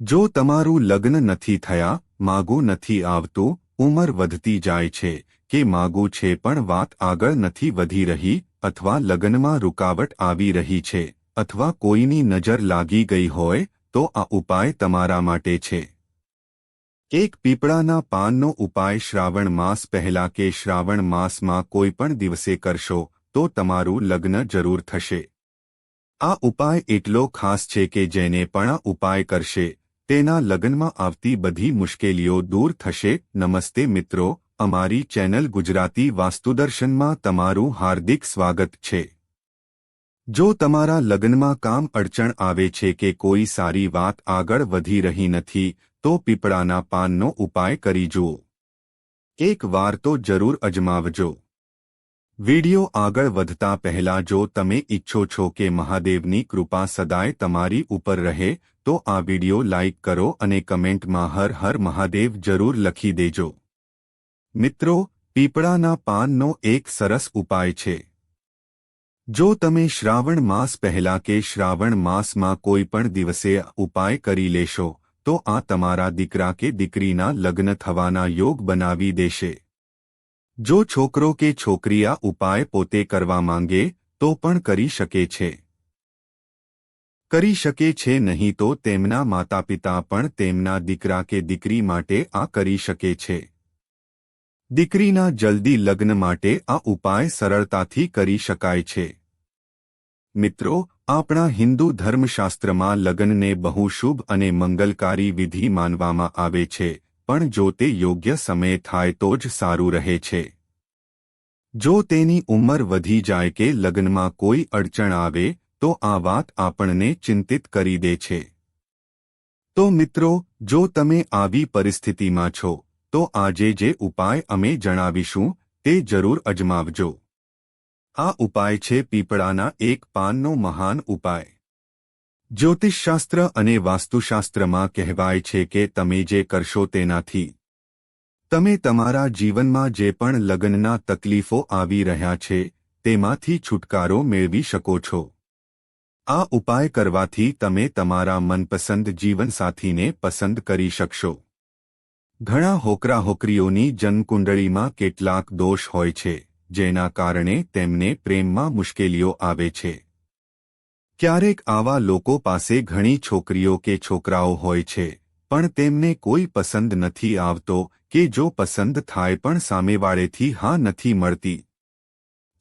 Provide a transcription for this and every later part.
જો તમારું લગ્ન નથી થયા, માગો નથી આવતું, ઉંમર વધતી જાય છે, કે માગો છે પણ વાત આગળ નથી વધી રહી, અથવા લગ્નમાં રૂકાવટ આવી રહી છે, અથવા કોઈની નજર લાગી ગઈ હોય, તો આ ઉપાય તમારા માટે છે. એક પીપળાના પાનનો ઉપાય શ્રાવણ માસ પહેલા કે શ્રાવણ માસમાં કોઈ પણ દિવસે કરશો, તો તમારું લગ્ન જરૂર થશે. આ ઉપાય એટલો ખાસ છે કે જેને પણ ઉપાય કરશે તેના લગ્નમાં આવતી બધી મુશ્કેલીઓ દૂર થશે. નમસ્તે મિત્રો, અમારી ચેનલ ગુજરાતી વાસ્તુદર્શનમાં તમારું હાર્દિક સ્વાગત છે. જો તમારા લગ્નમાં કામ અડચણ આવે છે કે કોઈ સારી વાત આગળ વધી રહી નથી, તો પીપળાના પાનનો ઉપાય કરી જુઓ એક વાર તો જરૂર અજમાવજો. વિડિયો આગળ વધતા પહેલા જો તમે ઈચ્છો છો કે મહાદેવની કૃપા સદાય તમારી ઉપર રહે તો આ વિડિયો લાઇક કરો અને કમેન્ટમાં હર હર મહાદેવ જરૂર લખી દેજો. મિત્રો, પીપળાના પાનનો એક સરસ ઉપાય છે. જો તમે શ્રાવણ માસ પહેલા કે શ્રાવણ માસમાં કોઈ પણ દિવસે ઉપાય કરી લેશો, તો આ તમારા દીકરા કે દીકરીના લગ્ન થવાના યોગ બનાવી દેશે. જો છોકરો કે છોકરી આ ઉપાય પોતે કરવા માંગે, તો પણ કરી શકે છે. કરી શકે છે નહીં તો તેમના માતાપિતા પણ તેમના દીકરા કે દીકરી માટે આ કરી શકે છે. દીકરીના જલ્દી લગ્ન માટે આ ઉપાય સરળતાથી કરી શકાય છે. મિત્રો, આપણા હિન્દુ ધર્મશાસ્ત્રમાં લગ્નને બહુ શુભ અને મંગલકારી વિધિ માનવામાં આવે છે, પણ જો તે યોગ્ય સમય થાય તો જ સારું રહે છે. જો તેની ઉંમર વધી જાય કે લગ્નમાં કોઈ અડચણ આવે તો આ વાત આપણને ચિંતિત કરી દે છે. તો મિત્રો, જો તમે આવી પરિસ્થિતિમાં છો, તો આજે જે ઉપાય અમે જણાવીશું, તે જરૂર અજમાવજો. આ ઉપાય છે પીપળાના એક પાનનો મહાન ઉપાય. જ્યોતિષશાસ્ત્ર અને વાસ્તુશાસ્ત્રમાં કહેવાય છે કે તમે જે કરશો તેનાથી. તમે તમારા જીવનમાં જે પણ લગ્નના તકલીફો આવી રહ્યા છે, તેમાંથી છુટકારો મેળવી શકો છો. આ ઉપાય કરવાથી તમે તમારા મનપસંદ જીવનસાથીને પસંદ કરી શકશો. ઘણા હોકરા હોકરીઓની જન્મકુંડળીમાં કેટલાક દોષ હોય છે, જેના કારણે તેમને પ્રેમમાં મુશ્કેલીઓ આવે છે. ક્યારેક આવા લોકો પાસે ઘણી છોકરીઓ કે છોકરાઓ હોય છે, પણ તેમને કોઈ પસંદ નથી આવતો કે જો પસંદ થાય પણ સામેવાળેથી હા નથી મળતી.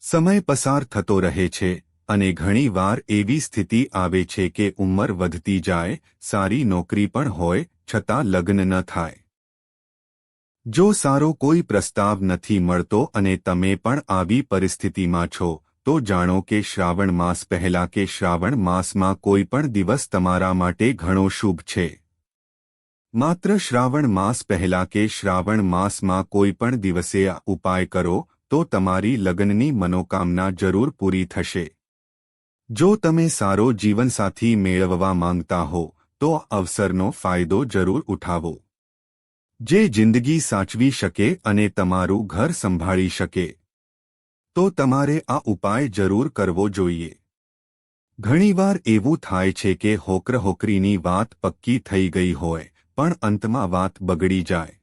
સમય પસાર થતો રહે છે અને ઘણીવાર એવી સ્થિતિ આવે છે કે ઉંમર વધતી જાય, સારી નોકરી પણ હોય, છતાં લગ્ન ન થાય. જો સારો કોઈ પ્રસ્તાવ નથી મળતો અને તમે પણ આવી પરિસ્થિતિમાં છો, તો જાણો કે શ્રાવણ માસ પહેલા કે શ્રાવણ માસમાં કોઈ પણ દિવસ તમારા માટે ઘણો શુભ છે. માત્ર શ્રાવણ માસ પહેલા કે શ્રાવણ માસમાં કોઈ પણ દિવસે ઉપાય કરો, તો તમારી લગ્નની મનોકામના જરૂર પૂરી થશે. જો તમે સારો જીવનસાથી મેળવવા માંગતા હો, તો અવસરનો ફાયદો જરૂર ઉઠાવો. જે જિંદગી સાચવી શકે અને તમારું ઘર સંભાળી શકે, તો તમારે આ ઉપાય જરૂર કરવો જોઈએ. ઘણીવાર એવું થાય છે કે હોકર હોકરીની વાત પક્કી થઈ ગઈ હોય, પણ અંતમાં વાત બગડી જાય.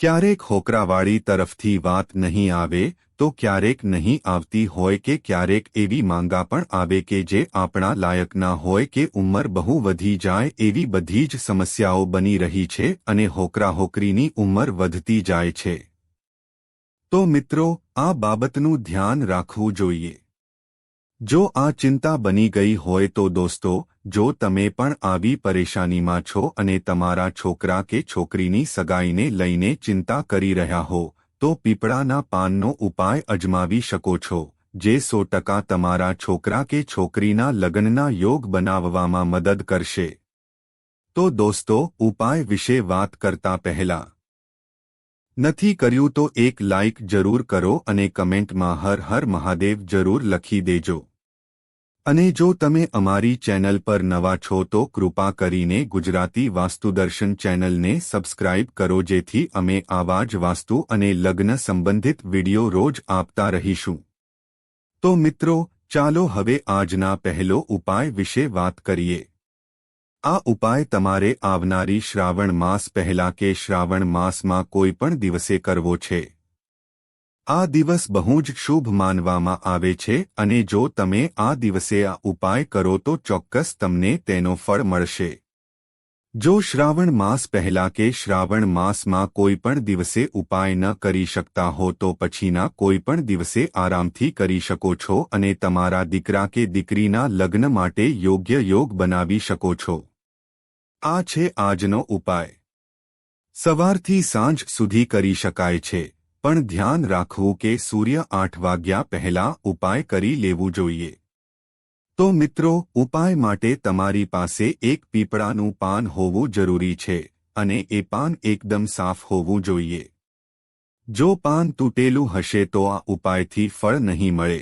ક્યારેક હોકરાવાળી તરફથી વાત નહીં આવે તો ક્યારેક નહીં આવતી હોય કે ક્યારેક એવી માંગા પણ આવે કે જે આપણા લાયકના હોય કે ઉંમર બહુ વધી જાય એવી બધી જ સમસ્યાઓ બની રહી છે અને હોકરાહોકરીની ઉંમર વધતી જાય છે. તો મિત્રો, આ બાબતનું ધ્યાન રાખવું જોઈએ. જો આ ચિંતા બની ગઈ હોય તો દોસ્તો, જો તમે પણ આવી પરેશાનીમાં છો અને તમારા છોકરા કે છોકરીની સગાઈને લઈને ચિંતા કરી રહ્યા હો તો પીપળાના પાનનો ઉપાય અજમાવી શકો છો, જે સો ટકા તમારા છોકરા કે છોકરીના લગ્નના યોગ બનાવવામાં મદદ કરશે. તો દોસ્તો, ઉપાય વિશે વાત કરતા પહેલા. નથી કર્યું તો એક લાઇક જરૂર કરો અને કમેન્ટમાં હર હર મહાદેવ જરૂર લખી દેજો. અને જો તમે અમારી ચેનલ પર નવા છો તો કૃપા કરીને ગુજરાતી વાસ્તુદર્શન ચેનલને સબસ્ક્રાઇબ કરો જેથી અમે આવા જ વાસ્તુ અને લગ્ન સંબંધિત વિડિયો રોજ આપતા રહીશું. તો મિત્રો, ચાલો હવે આજના પહેલો ઉપાય વિશે વાત કરીએ. આ ઉપાય તમારે આવનારી શ્રાવણ માસ પહેલા કે શ્રાવણ માસમાં કોઈ પણ દિવસે કરવો છે. આ દિવસ બહુ જ શુભ માનવામાં આવે છે અને જો તમે આ દિવસે આ ઉપાય કરો તો ચોક્કસ તમને તેનો ફળ મળશે. જો શ્રાવણ માસ પહેલા કે શ્રાવણ માસમાં કોઈ પણ દિવસે ઉપાય ન કરી શકતા હો તો પછીના કોઈ પણ દિવસે આરામથી કરી શકો છો અને તમારા દીકરા કે દીકરીના લગ્ન માટે યોગ્ય યોગ બનાવી શકો છો. આ છે આજનો ઉપાય. સવારથી સાંજ સુધી કરી શકાય છે. પણ ધ્યાન રાખવું કે સૂર્ય આઠ વાગ્યા પહેલા ઉપાય કરી લેવું જોઈએ. તો મિત્રો, ઉપાય માટે તમારી પાસે એક પીપળાનું પાન હોવું જરૂરી છે અને એ પાન એકદમ સાફ હોવું જોઈએ. જો પાન તૂટેલું હશે તો આ ઉપાયથી ફળ નહીં મળે.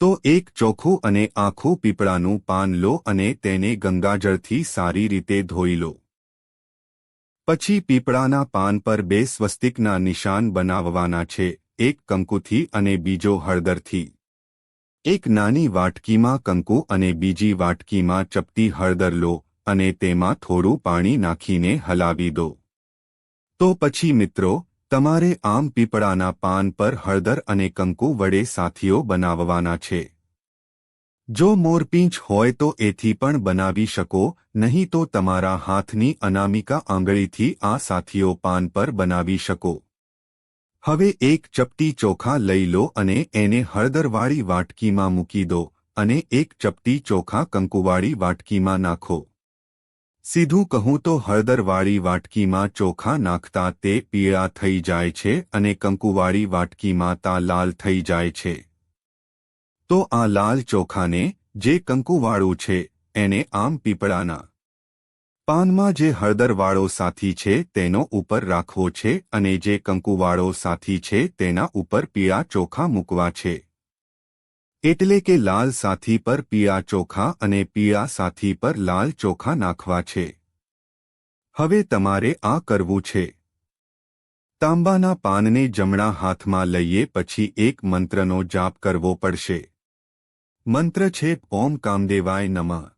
તો એક ચોખ્ખું અને આખું પીપળાનું પાન લો અને તેને ગંગાજળથી સારી રીતે ધોઈ લો. પછી પીપળાના પાન પર બે સ્વસ્તિકના નિશાન બનાવવાના છે, એક કંકુથી અને બીજો હળદરથી. એક નાની વાટકીમાં કંકુ અને બીજી વાટકીમાં ચપટી હળદર લો અને તેમાં થોડું પાણી નાખીને હલાવી દો. તો પછી મિત્રો, તમારે આમ પીપળાના પાન પર હળદર અને કંકુ વડે સાથીઓ બનાવવાના છે. જો મોરપીંછ હોય તો એથી પણ બનાવી શકો, નહીં તો તમારા હાથની અનામિકા આંગળીથી આ સાથીઓ પાન પર બનાવી શકો. હવે એક ચપટી ચોખા લઈ લો અને એને હળદરવાળી વાટકીમાં મૂકી દો અને એક ચપટી ચોખા કંકુવાળી વાટકીમાં નાખો. સીધું કહું તો હળદરવાળી વાટકીમાં ચોખા નાખતા તે પીળા થઈ જાય છે અને કંકુવાળી વાટકીમાં તા લાલ થઈ જાય છે. તો આ લાલ ચોખાને જે કંકુવાળું છે, એને આમ પીપળાના પાનમાં જે હળદરવાળો સાથી છે, તેનો ઉપર રાખવો છે અને જે કંકુવાળો સાથી છે, તેના ઉપર પીળા ચોખા મૂકવા છે. એટલે કે લાલ સાથી પર પીળા ચોખા અને પીળા સાથી પર લાલ ચોખા નાખવા છે. હવે તમારે આ કરવું છે. તાંબાના પાનને જમણા હાથમાં લઈએ, પછી એક મંત્રનો જાપ કરવો પડશે. મંત્ર છે ઓમ કામદેવાય નમઃ.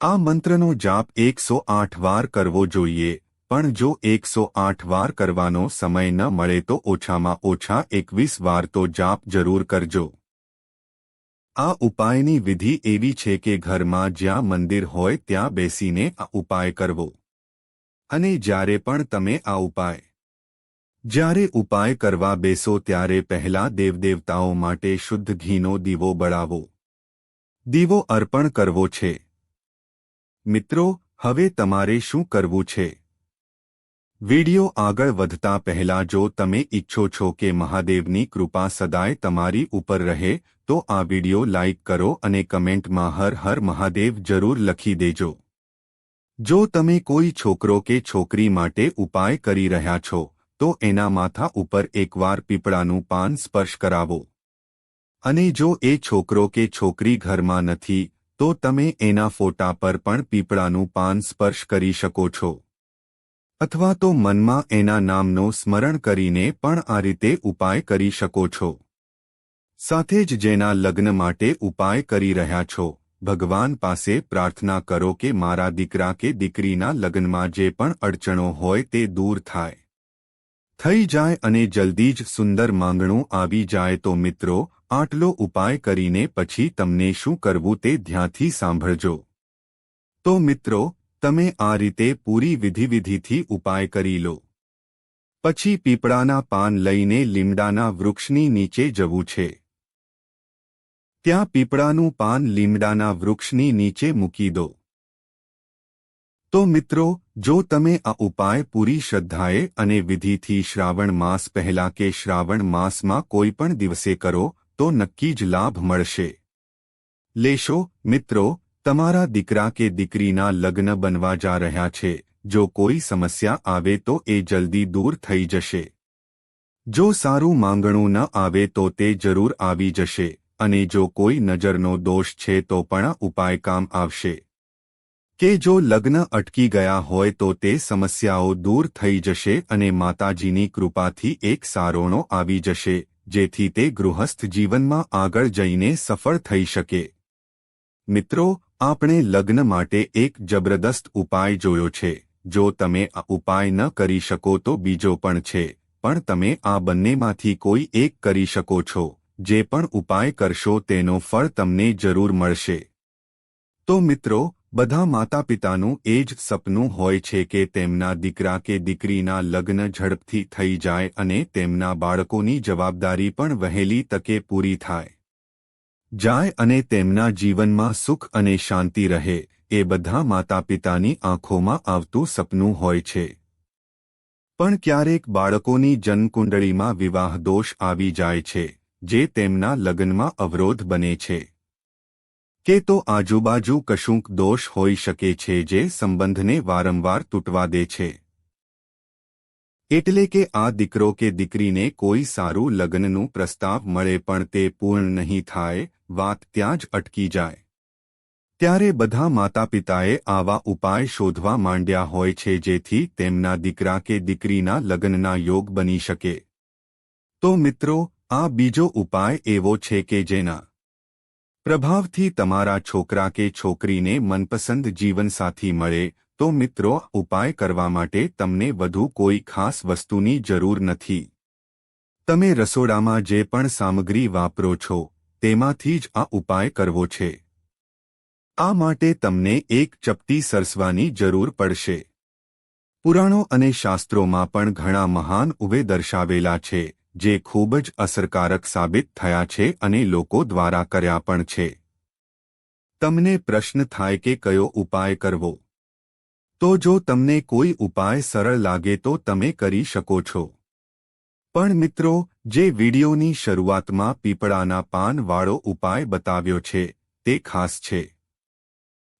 આ મંત્રનો જાપ એકસો આઠ વાર કરવો જોઈએ, પણ જો એકસો આઠ વાર કરવાનો સમય ન મળે તો ઓછામાં ઓછા એકવીસ વાર તો જાપ જરૂર કરજો. આ ઉપાયની વિધિ એવી છે કે ઘરમાં જ્યાં મંદિર હોય ત્યાં બેસીને આ ઉપાય કરવો. અને જ્યારે પણ તમે આ ઉપાય, જ્યારે ઉપાય કરવા બેસો ત્યારે પહેલા દેવદેવતાઓ માટે શુદ્ધ ઘીનો દીવો બળાવો. દીવો અર્પણ કરવો છે. મિત્રો, હવે તમારે શું કરવું છે? વિડિયો આગળ વધતા પહેલા જો તમે ઈચ્છો છો કે મહાદેવની કૃપા સદાય તમારી ઉપર રહે, તો આ વિડિયો લાઇક કરો અને કમેન્ટમાં હર હર મહાદેવ જરૂર લખી દેજો. જો તમે કોઈ છોકરો કે છોકરી માટે ઉપાય કરી રહ્યા છો, તો એના માથા ઉપર એકવાર પીપળાનું પાન સ્પર્શ કરાવો. અને જો એ છોકરો કે છોકરી ઘરમાં નથી, તો તમે એના ફોટા પર પણ પીપળાનું પાન સ્પર્શ કરી શકો છો. અથવા તો મનમાં એના નામનો સ્મરણ કરીને પણ આ રીતે ઉપાય કરી શકો છો. સાથે જ જેના લગ્ન માટે ઉપાય કરી રહ્યા છો, ભગવાન પાસે પ્રાર્થના કરો કે મારા દીકરા કે દીકરીના લગ્નમાં જે પણ અડચણો હોય તે દૂર થાય. થઈ જાય અને જલ્દી જ સુંદર માંગણું આવી જાય તો મિત્રો આટલો ઉપાય કરીને પછી તમને શું કરવું તે ધ્યાનથી સાંભળજો. તો મિત્રો, તમે આ રીતે પૂરી વિધિવિધિથી ઉપાય કરી લો. પછી પીપળાના પાન લઈને લીમડાના વૃક્ષની નીચે જવું છે. ત્યાં પીપળાનું પાન લીમડાના વૃક્ષની નીચે મૂકી દો. તો મિત્રો, જો તમે આ ઉપાય પૂરી શ્રદ્ધાએ અને વિધિથી શ્રાવણ માસ પહેલા કે શ્રાવણ માસમાં કોઈ પણ દિવસે કરો તો નક્કી જ લાભ મળશે. લેશો, મિત્રો, તમારા દીકરા કે દીકરીના લગ્ન બનવા જા રહ્યા છે. જો કોઈ સમસ્યા આવે તો એ જલ્દી દૂર થઈ જશે. જો સારું માંગણું ન આવે તો તે જરૂર આવી જશે. અને જો કોઈ નજરનો દોષ છે તો પણ ઉપાય કામ આવશે. કે જો લગ્ન અટકી ગયા હોય તો તે સમસ્યાઓ દૂર થઈ જશે અને માતાજીની કૃપાથી એક સારોણો આવી જશે. જેથી તે ગૃહસ્થ જીવનમાં આગળ જઈને સફળ થઈ શકે. મિત્રો, આપણે લગ્ન માટે એક જબરદસ્ત ઉપાય જોયો છે. જો તમે આ ઉપાય ન કરી શકો તો બીજો પણ છે. પણ તમે આ બંનેમાંથી કોઈ એક કરી શકો છો. જે પણ ઉપાય કરશો તેનો ફળ તમને જરૂર મળશે. તો મિત્રો બધા માતાપિતાનું એ જ સપનું હોય છે કે તેમના દીકરા કે દીકરીના લગ્ન ઝડપથી થઈ જાય અને તેમના બાળકોની જવાબદારી પણ વહેલી તકે પૂરી થાય. જાય અને તેમના જીવનમાં સુખ અને શાંતિ રહે, એ બધા માતાપિતાની આંખોમાં આવતું સપનું હોય છે. પણ ક્યારેક બાળકોની જન્મકુંડળીમાં વિવાહ દોષ આવી જાય છે, જે તેમના લગ્નમાં અવરોધ બને છે. કે તો આજુબાજુ કશુંક દોષ હોઈ શકે છે જે સંબંધને વારંવાર તૂટવા દે છે. એટલે કે આ દીકરો કે દીકરીને કોઈ સારું લગ્નનું પ્રસ્તાવ મળે પણ તે પૂર્ણ નહીં થાય, વાત ત્યાં જ અટકી જાય. ત્યારે બધા માતાપિતાએ આવા ઉપાય શોધવા માંડ્યા હોય છે જેથી તેમના દીકરા કે દીકરીના લગ્નના યોગ બની શકે. તો મિત્રો, આ બીજો ઉપાય એવો છે કે જેના પ્રભાવથી તમારા છોકરા કે છોકરીને મનપસંદ જીવનસાથી મળે, તો મિત્રો, ઉપાય કરવા માટે તમને વધુ કોઈ ખાસ વસ્તુની જરૂર નથી. તમે રસોડામાં જે પણ સામગ્રી વાપરો છો, તેમાંથી જ આ ઉપાય કરવો છે. આ માટે તમને એક ચપટી સરસવાની જરૂર પડશે. પુરાણો અને શાસ્ત્રોમાં પણ ઘણા મહાન ઉવે દર્શાવેલા છે જે ખૂબ જ અસરકારક સાબિત થયા છે અને લોકો દ્વારા કર્યા પણ છે. તમને પ્રશ્ન થાય કે કયો ઉપાય કરવો? તો જો તમને કોઈ ઉપાય સરળ લાગે તો તમે કરી શકો છો. પણ મિત્રો, જે વિડીયોની શરૂઆતમાં પીપળાના પાનવાળો ઉપાય બતાવ્યો છે, તે ખાસ છે.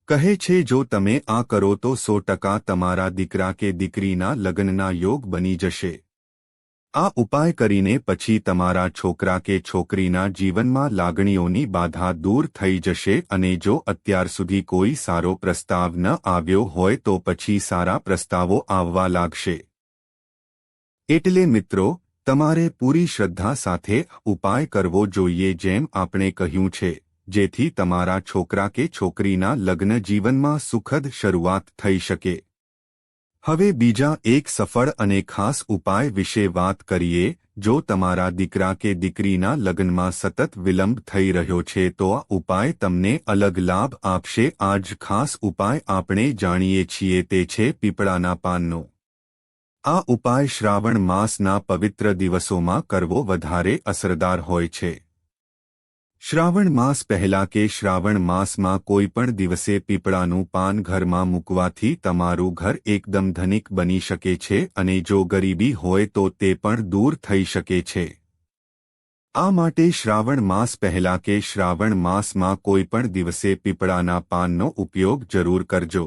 કહે છે, જો તમે આ કરો તો સો ટકા તમારા દીકરા કે દીકરીના લગ્નના યોગ બની જશે. આ ઉપાય કરીને પછી તમારા છોકરા કે છોકરીના જીવનમાં લાગણીઓની બાધા દૂર થઈ જશે અને જો અત્યાર સુધી કોઈ સારો પ્રસ્તાવ ન આવ્યો હોય તો પછી સારા પ્રસ્તાવો આવવા લાગશે. એટલે મિત્રો, તમારે પૂરી શ્રદ્ધા સાથે ઉપાય કરવો જોઈએ જેમ આપણે કહ્યું છે, જેથી તમારા છોકરા કે છોકરીના લગ્ન જીવનમાં સુખદ શરૂઆત થઈ શકે. હવે બીજા એક સફળ અને ખાસ ઉપાય વિશે વાત કરીએ, જો તમારા દીકરા કે દીકરીના લગ્નમાં સતત વિલંબ થઈ રહ્યો છે તો આ ઉપાય તમને અલગ લાભ આપશે. આજ ખાસ ઉપાય આપણે જાણીએ છીએ તે છે પીપળાના પાનનો. આ ઉપાય શ્રાવણ માસના પવિત્ર દિવસોમાં કરવો વધારે અસરદાર હોય છે. શ્રાવણ માસ પહેલા કે શ્રાવણ માસમાં કોઈ પણ દિવસે પીપળાનું પાન ઘરમાં મૂકવાથી તમારું ઘર એકદમ ધનિક બની શકે છે અને જો ગરીબી હોય તો તે પણ દૂર થઈ શકે છે. આ માટે શ્રાવણ માસ પહેલા કે શ્રાવણ માસમાં કોઈ પણ દિવસે પીપળાના પાનનો ઉપયોગ જરૂર કરજો.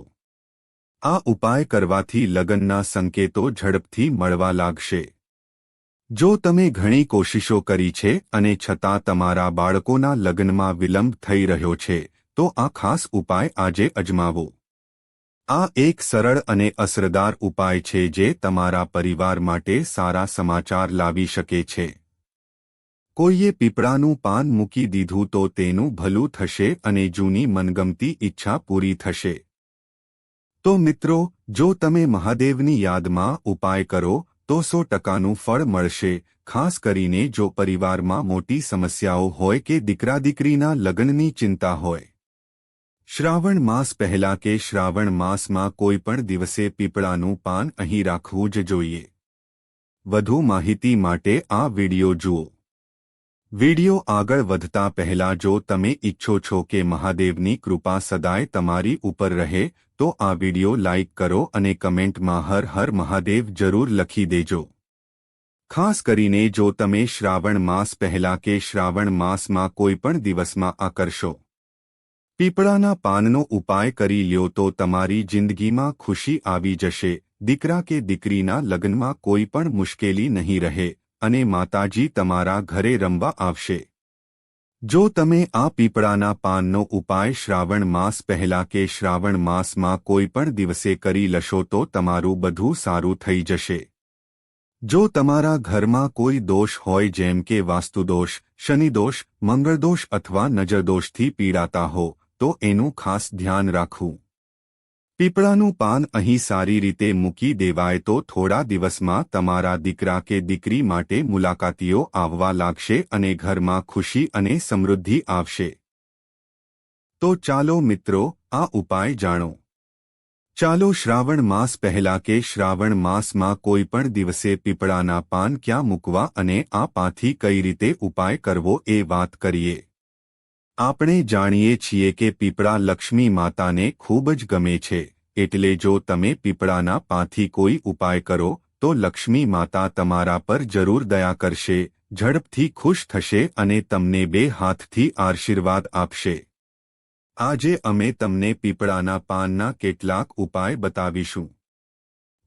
આ ઉપાય કરવાથી લગ્નના સંકેતો ઝડપથી મળવા લાગશે. જો તમે ઘણી કોશિશો કરી છે અને છતાં તમારા બાળકોના લગ્નમાં વિલંબ થઈ રહ્યો છે, તો આ ખાસ ઉપાય આજે અજમાવો. આ એક સરળ અને અસરદાર ઉપાય છે જે તમારા પરિવાર માટે સારા સમાચાર લાવી શકે છે. કોઈએ પીપળાનું પાન મૂકી દીધું તો તેનું ભલું થશે અને જૂની મનગમતી ઈચ્છા પૂરી થશે. તો મિત્રો, જો તમે મહાદેવની યાદમાં ઉપાય કરો તો સો ટકાનું ફળ મળશે, ખાસ કરીને જો પરિવારમાં મોટી સમસ્યાઓ હોય કે દીકરા દીકરીના લગ્નની ચિંતા હોય. શ્રાવણ માસ પહેલા કે શ્રાવણ માસમાં કોઈ પણ દિવસે પીપળાનું પાન અહીં રાખવું જ જોઈએ. વધુ માહિતી માટે આ વિડિયો જુઓ. વિડિયો આગળ વધતા પહેલા જો તમે ઈચ્છો છો કે મહાદેવની કૃપા સદાય તમારી ઉપર રહે તો આ વિડિયો લાઇક કરો અને કમેન્ટમાં હર હર મહાદેવ જરૂર લખી દેજો. ખાસ કરીને જો તમે શ્રાવણ માસ પહેલા કે શ્રાવણ માસમાં કોઈપણ દિવસમાં આ પીપળાના પાનનો ઉપાય કરી લ્યો તો તમારી જિંદગીમાં ખુશી આવી જશે. દીકરા કે દીકરીના લગ્નમાં કોઈ પણ મુશ્કેલી નહીં રહે અને માતાજી તમારા ઘરે રમવા આવશે. જો તમે આ પીપળાના પાનનો ઉપાય શ્રાવણ માસ પહેલા કે શ્રાવણ માસમાં કોઈ પણ દિવસે કરી લશો તો તમારું બધું સારું થઈ જશે. જો તમારા ઘરમાં કોઈ દોષ હોય જેમ કે વાસ્તુદોષ, શનિદોષ, મંગળદોષ અથવા નજરદોષથી પીડાતા હો, તો એનું ખાસ ધ્યાન રાખવું. પીપળાનું પાન અહીં સારી રીતે મૂકી દેવાય તો થોડા દિવસમાં તમારા દીકરા કે દીકરી માટે મુલાકાતીઓ આવવા લાગશે અને ઘરમાં ખુશી અને સમૃદ્ધિ આવશે. તો ચાલો મિત્રો, આ ઉપાય જાણો. ચાલો શ્રાવણ માસ પહેલા કે શ્રાવણ માસમાં કોઈ પણ દિવસે પીપળાના પાન ક્યાં મૂકવા અને આ પાથી કઈ રીતે ઉપાય કરવો એ વાત કરીએ. આપણે જાણીએ છીએ કે પીપળા લક્ષ્મી માતાને ખૂબ જ ગમે છે, એટલે જો તમે પીપળાના પાથી કોઈ ઉપાય કરો, તો લક્ષ્મી માતા તમારા પર જરૂર દયા કરશે, ઝડપથી ખુશ થશે અને તમને બે હાથથી આશીર્વાદ આપશે. આજે અમે તમને પીપળાના પાનના કેટલાક ઉપાય બતાવીશું.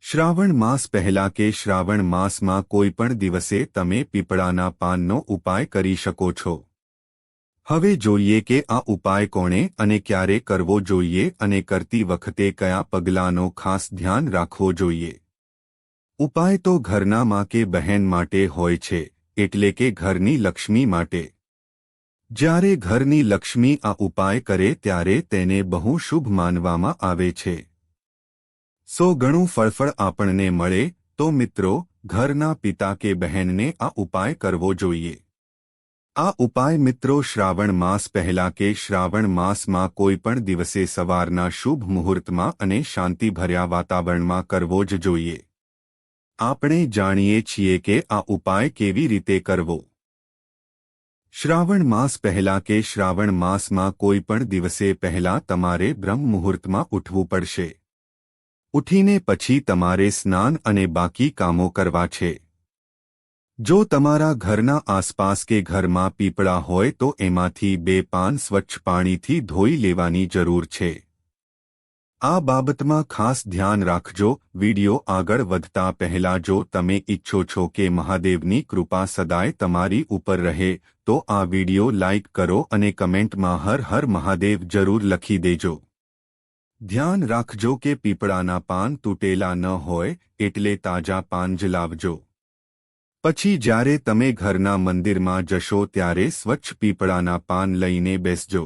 શ્રાવણ માસ પહેલા કે શ્રાવણ માસમાં કોઈ પણ દિવસે તમે પીપળાના પાનનો ઉપાય કરી શકો છો. હવે જોઈએ કે આ ઉપાય કોણે અને ક્યારે કરવો જોઈએ અને કરતી વખતે કયા પગલાંનો ખાસ ધ્યાન રાખવો જોઈએ. ઉપાય તો ઘરના માં કે બહેન માટે હોય છે, એટલે કે ઘરની લક્ષ્મી માટે. જ્યારે ઘરની લક્ષ્મી આ ઉપાય કરે ત્યારે તેને બહુ શુભ માનવામાં આવે છે. સો ગણું ફળફળ આપણને મળે, તો મિત્રો, ઘરના પિતા કે બહેનને આ ઉપાય કરવો જોઈએ. આ ઉપાય મિત્રો શ્રાવણ માસ પહેલા કે શ્રાવણ માસમાં કોઈપણ દિવસે સવારના શુભ મુહૂર્તમાં અને શાંતિભર્યા વાતાવરણમાં કરવો જ જોઈએ. આપણે જાણીએ છીએ કે આ ઉપાય કેવી રીતે કરવો. શ્રાવણ માસ પહેલા કે શ્રાવણ માસમાં કોઈ પણ દિવસે પહેલા તમારે બ્રહ્મ મુહૂર્તમાં ઉઠવું પડશે. ઉઠીને પછી તમારે સ્નાન અને બાકી કામો કરવા છે. જો તમારા ઘરના આસપાસ કે ઘરમાં પીપળા હોય તો એમાંથી બે પાન સ્વચ્છ પાણીથી ધોઈ લેવાની જરૂર છે. આ બાબતમાં ખાસ ધ્યાન રાખજો. વિડિયો આગળ વધતા પહેલા જો તમે ઈચ્છો છો કે મહાદેવની કૃપા સદાય તમારી ઉપર રહે, તો આ વિડિયો લાઇક કરો અને કમેન્ટમાં હર હર મહાદેવ જરૂર લખી દેજો. ધ્યાન રાખજો કે પીપળાના પાન તૂટેલા ન હોય, એટલે તાજા પાન જ લાવજો. પછી જ્યારે તમે ઘરના મંદિરમાં જશો ત્યારે સ્વચ્છ પીપળાના પાન લઈને બેસજો.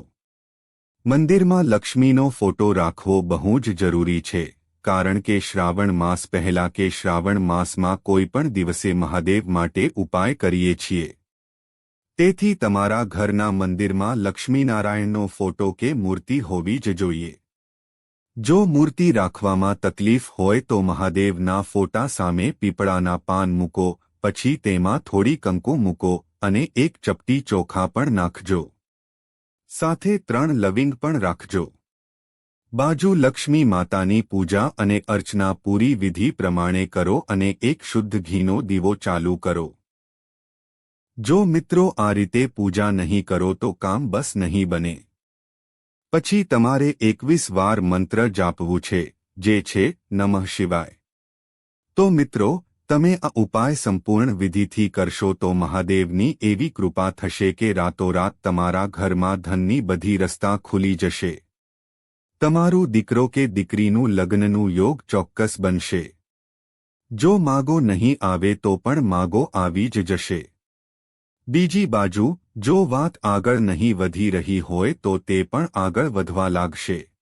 મંદિરમાં લક્ષ્મીનો ફોટો રાખવો બહુ જ જરૂરી છે, કારણ કે શ્રાવણ માસ પહેલા કે શ્રાવણ માસમાં કોઈ પણ દિવસે મહાદેવ માટે ઉપાય કરીએ છીએ. તેથી તમારા ઘરના મંદિરમાં લક્ષ્મીનારાયણનો ફોટો કે મૂર્તિ હોવી જ જોઈએ. જો મૂર્તિ રાખવામાં તકલીફ હોય તો મહાદેવના ફોટા સામે પીપળાના પાન મૂકો પછી તેમાં થોડી કંકુ મૂકો અને એક ચપટી ચોખા પણ નાખજો. સાથે ત્રણ લવિંગ પણ રાખજો. બાજુ લક્ષ્મી માતાની પૂજા અને અર્ચના પૂરી વિધિ પ્રમાણે કરો અને એક શુદ્ધ ઘીનો દીવો ચાલુ કરો. જો મિત્રો આ રીતે પૂજા નહીં કરો તો કામ બસ નહીં બને. પછી તમારે એકવીસ વાર મંત્ર જાપવું છે, જે છે નમઃ શિવાય. તો મિત્રો તમે આ ઉપાય સંપૂર્ણ વિધિથી કરશો તો મહાદેવની એવી કૃપા થશે કે રાતોરાત તમારા ઘરમાં ધનની બધી રસ્તા ખુલી જશે. તમારું દીકરો કે દીકરીનું લગ્નનું યોગ ચોક્કસ બનશે. જો માગો નહીં આવે તો પણ માગો આવી જ જશે. બીજી બાજુ, જો વાત આગળ નહીં વધી રહી હોય તો તે પણ આગળ વધવા લાગશે.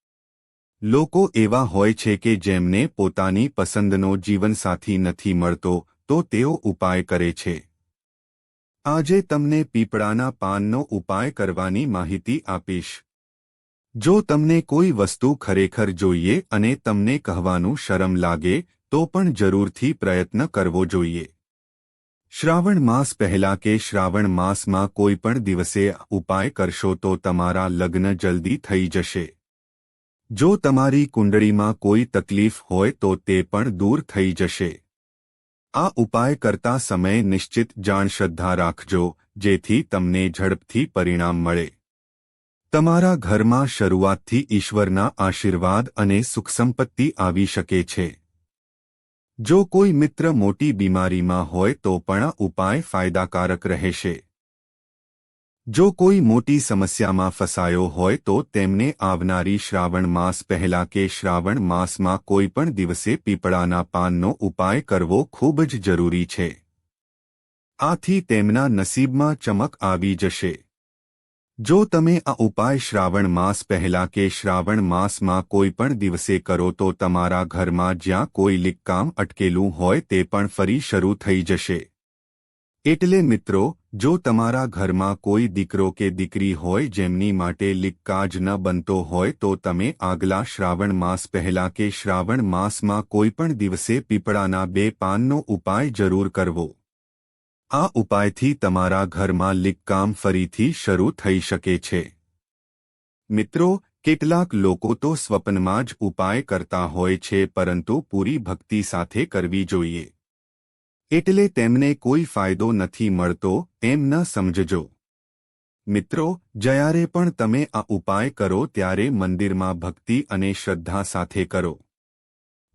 લોકો એવા હોય છે કે જેમને પોતાની પસંદનો જીવનસાથી નથી મળતો, તો તેઓ ઉપાય કરે છે. આજે તમને પીપળાના પાનનો ઉપાય કરવાની માહિતી આપીશ. જો તમને કોઈ વસ્તુ ખરેખર જોઈએ અને તમને કહેવાનું શરમ લાગે, તો પણ જરૂરથી પ્રયત્ન કરવો જોઈએ. શ્રાવણ માસ પહેલા કે શ્રાવણ માસમાં કોઈ પણ દિવસે ઉપાય કરશો તો તમારા લગ્ન જલ્દી થઈ જશે. જો તમારી કુંડળીમાં કોઈ તકલીફ હોય તો તે પણ દૂર થઈ જશે. આ ઉપાય કરતા સમય નિશ્ચિત જાણ શ્રદ્ધા રાખજો, જેથી તમને ઝડપથી પરિણામ મળે. તમારા ઘરમાં શરૂઆતથી ઈશ્વરના આશીર્વાદ અને સુખસંપત્તિ આવી શકે છે. જો કોઈ મિત્ર મોટી બીમારીમાં હોય તો પણ ઉપાય ફાયદાકારક રહેશે. જો કોઈ મોટી સમસ્યામાં ફસાયો હોય તો તેમને આવનારી શ્રાવણ માસ પહેલા કે શ્રાવણ માસમાં કોઈ પણ દિવસે પીપળાના પાનનો ઉપાય કરવો ખૂબ જ જરૂરી છે. આથી તેમના નસીબમાં ચમક આવી જશે. જો તમે આ ઉપાય શ્રાવણ માસ પહેલા કે શ્રાવણ માસમાં કોઈ પણ દિવસે કરો તો તમારા ઘરમાં જ્યાં કોઈ લીકકામ અટકેલું હોય તે પણ ફરી શરૂ થઈ જશે. એટલે મિત્રો જો તમારા ઘરમાં કોઈ દીકરો કે દીકરી હોય જેમની માટે લિક્કાજ ન બનતો હોય તો તમે આગલા શ્રાવણ માસ પહેલા કે શ્રાવણ માસમાં કોઈપણ દિવસે પીપળાના બે પાનનો ઉપાય જરૂર કરવો. આ ઉપાયથી તમારા ઘરમાં લિક્કામ ફરીથી શરૂ થઈ શકે છે. મિત્રો, કેટલાક લોકો તો સ્વપ્નમાં જ ઉપાય કરતા હોય છે પરંતુ પૂરી ભક્તિ સાથે કરવી જોઈએ. એટલે તેમને કોઈ ફાયદો નથી મળતો, એમ ન સમજજો. મિત્રો, જ્યારે પણ તમે આ ઉપાય કરો ત્યારે મંદિરમાં ભક્તિ અને શ્રદ્ધા સાથે કરો.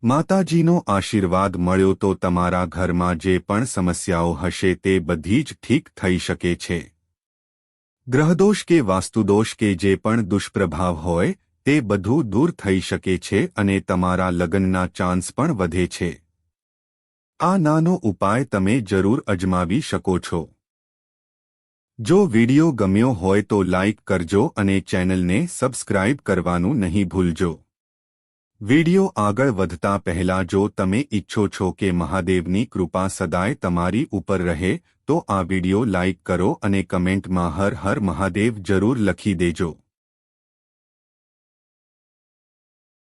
માતાજીનો આશીર્વાદ મળ્યો તો તમારા ઘરમાં જે પણ સમસ્યાઓ હશે તે બધી જ ઠીક થઈ શકે છે. ગ્રહદોષ કે વાસ્તુદોષ કે જે પણ દુષ્પ્રભાવ હોય, તે બધું દૂર થઈ શકે છે અને તમારા લગ્નના ચાન્સ પણ વધે છે. આ નાનો ઉપાય તમે જરૂર અજમાવી શકો છો. જો વિડિયો ગમ્યો હોય તો લાઇક કરજો અને ચેનલને સબસ્ક્રાઇબ કરવાનું નહીં ભૂલજો. વિડિયો આગળ વધતા પહેલા જો તમે ઈચ્છો છો કે મહાદેવની કૃપા સદાય તમારી ઉપર રહે, તો આ વિડિયો લાઇક કરો અને કમેન્ટમાં હર હર મહાદેવ જરૂર લખી દેજો.